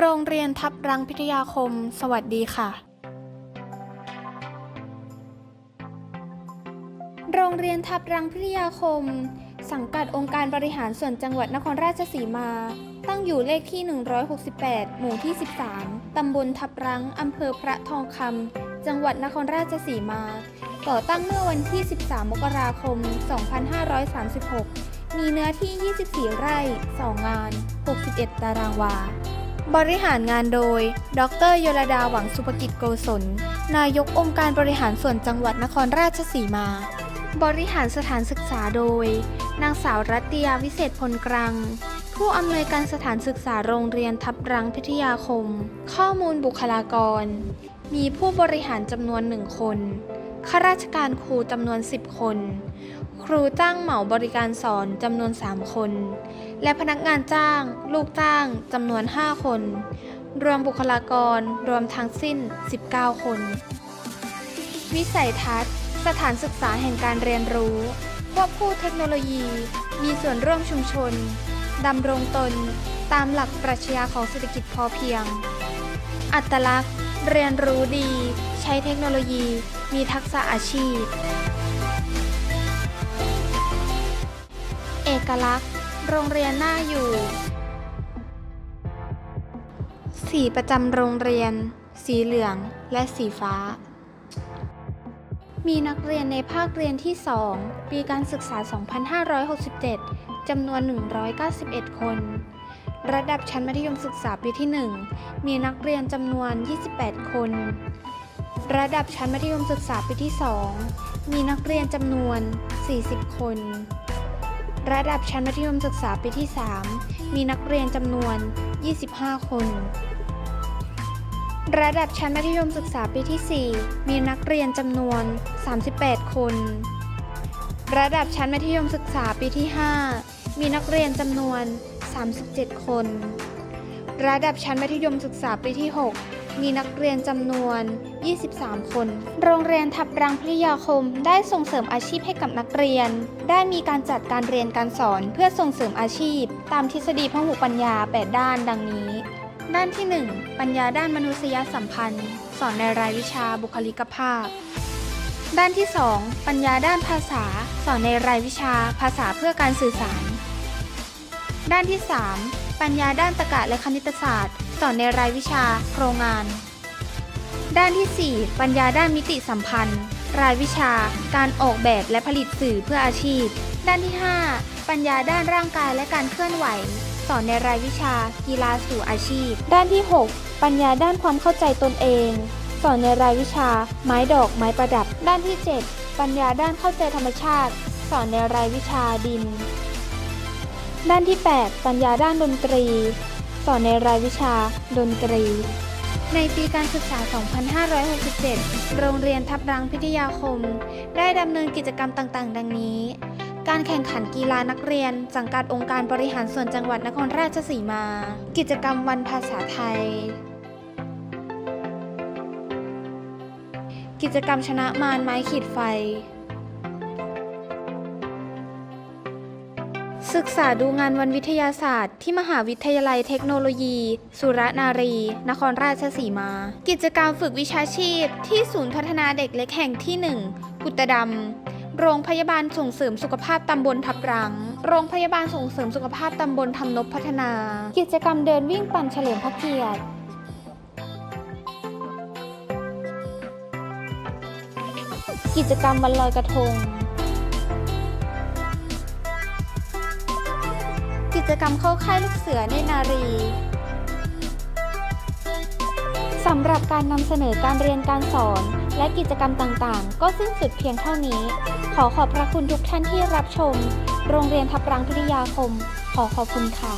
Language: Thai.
โรงเรียนทับรังพิทยาคม สวัสดีค่ะ โรงเรียนทับรังพิทยาคม สังกัดองค์การบริหารส่วนจังหวัดนครราชสีมา ตั้งอยู่เลขที่ 168 หมู่ที่ 13 ตำบลทับรังอำเภอพระทองคำ จังหวัดนครราชสีมา ก่อตั้งเมื่อวันที่ 13 มกราคม 2536 มีเนื้อที่ 24 ไร่ 2 งาน 61 ตารางวา บริหารงานโดย ดรยลดาหวังสุภกิจโกศล นายกองค์การบริหารส่วนจังหวัดนครราชสีมา บริหารสถานศึกษาโดย นางสาวรัตยาวิเศษพลกรัง ผู้อำนวยการสถานศึกษาโรงเรียนทับรังพิทยาคม ข้อมูลบุคลากร มีผู้บริหารจำนวนหนึ่งคน ข้าราชการครูจำนวน 10 คน ครูจ้างเหมาบริการสอนจำนวน 3 คน และพนักงานจ้าง ลูกจ้างจำนวน 5 คน รวมบุคลากรรวมทั้งสิ้น 19 คน วิสัยทัศน์ สถานศึกษาแห่งการเรียนรู้ควบคู่เทคโนโลยี มีส่วนร่วมชุมชนดำรงตนตามหลักปรัชญาของเศรษฐกิจพอเพียง อัตลักษณ์ เรียนรู้ดี ใช้เทคโนโลยี มีทักษะอาชีพ เอกลักษณ์ โรงเรียนน่าอยู่ สีประจำโรงเรียน สีเหลืองและสีฟ้า มีนักเรียนในภาคเรียนที่ 2 ปีการศึกษา 2567 จำนวน 191 คน ระดับชั้นมัธยมศึกษาปีที่ 1 มีนักเรียนจำนวน 28 คน ระดับชั้นมัธยมศึกษาปีที่ 2 มีนักเรียนจำนวน 40 คน ระดับชั้นมัธยมศึกษาปีที่ 3 มีนักเรียนจำนวน 25 คน ระดับชั้นมัธยมศึกษาปีที่ 4 มีนักเรียนจำนวน 38 คน ระดับชั้นมัธยมศึกษาปีที่ 5 มีนักเรียนจำนวน 37 คน ระดับชั้นมัธยมศึกษาปีที่ 6 มีนักเรียนจำนวน 23 คน โรงเรียนทับรังพิทยาคม ได้ส่งเสริมอาชีพให้กับนักเรียน ได้มีการจัดการเรียนการสอนเพื่อส่งเสริมอาชีพ ตามทฤษฎีพหุปัญญา 8 ด้านดังนี้ ด้านที่ 1 ปัญญาด้านมนุษยสัมพันธ์ สอนในรายวิชาบุคลิกภาพ ด้านที่ 2 ปัญญาด้านภาษา สอนในรายวิชา ภาษาเพื่อการสื่อสาร ด้านที่ 3 ปัญญาด้านตรรกะและคณิตศาสตร์ สอนในรายวิชา โครงงาน ด้านที่ 4 ปัญญาด้านมิติสัมพันธ์ รายวิชา การออกแบบและผลิตสื่อเพื่ออาชีพ ด้านที่ 5 ปัญญาด้านร่างกายและการเคลื่อนไหว สอนในรายวิชา กีฬาสู่อาชีพ ด้านที่ 6 ปัญญาด้านความเข้าใจตนเอง สอนในรายวิชา ไม้ดอกไม้ประดับ ด้านที่ 7 ปัญญาด้านเข้าใจธรรมชาติ สอนในรายวิชาดิน ด้านที่ 8 ปัญญาด้านดนตรี สอนในรายวิชา ดนตรี ในปีการศึกษา 2567 โรงเรียนทับรังพิทยาคม ได้ดำเนินกิจกรรมต่างๆ ดังนี้ การแข่งขันกีฬานักเรียน สังกัดองค์การบริหารส่วนจังหวัดนครราชสีมา กิจกรรมวันภาษาไทย กิจกรรมชนะมารไม้ขีดไฟ ศึกษาดูงานวันวิทยาศาสตร์ ที่มหาวิทยาลัยเทคโนโลยี สุรนารี นครราชสีมา กิจกรรมฝึกวิชาชีพ ที่ศูนย์พัฒนาเด็กเล็กแห่งที่ 1 กุตดำ โรงพยาบาลส่งเสริมสุขภาพตำบลทับรัง โรงพยาบาลส่งเสริมสุขภาพตำบลทำนบพัฒนา กิจกรรมเดินวิ่งปั่นเฉลิมพระเกียรติกิจกรรมวันลอยกระทง จกรรมเข้าค่ายลูกเสือในนารีสำหรับการนำเสนอการเรียนการสอน และกิจกรรมต่างๆ ก็สิ้นสุดเพียงเท่านี้ ขอขอบพระคุณทุกท่านที่รับชม โรงเรียนทับรังพิทยาคม ขอขอบคุณค่ะ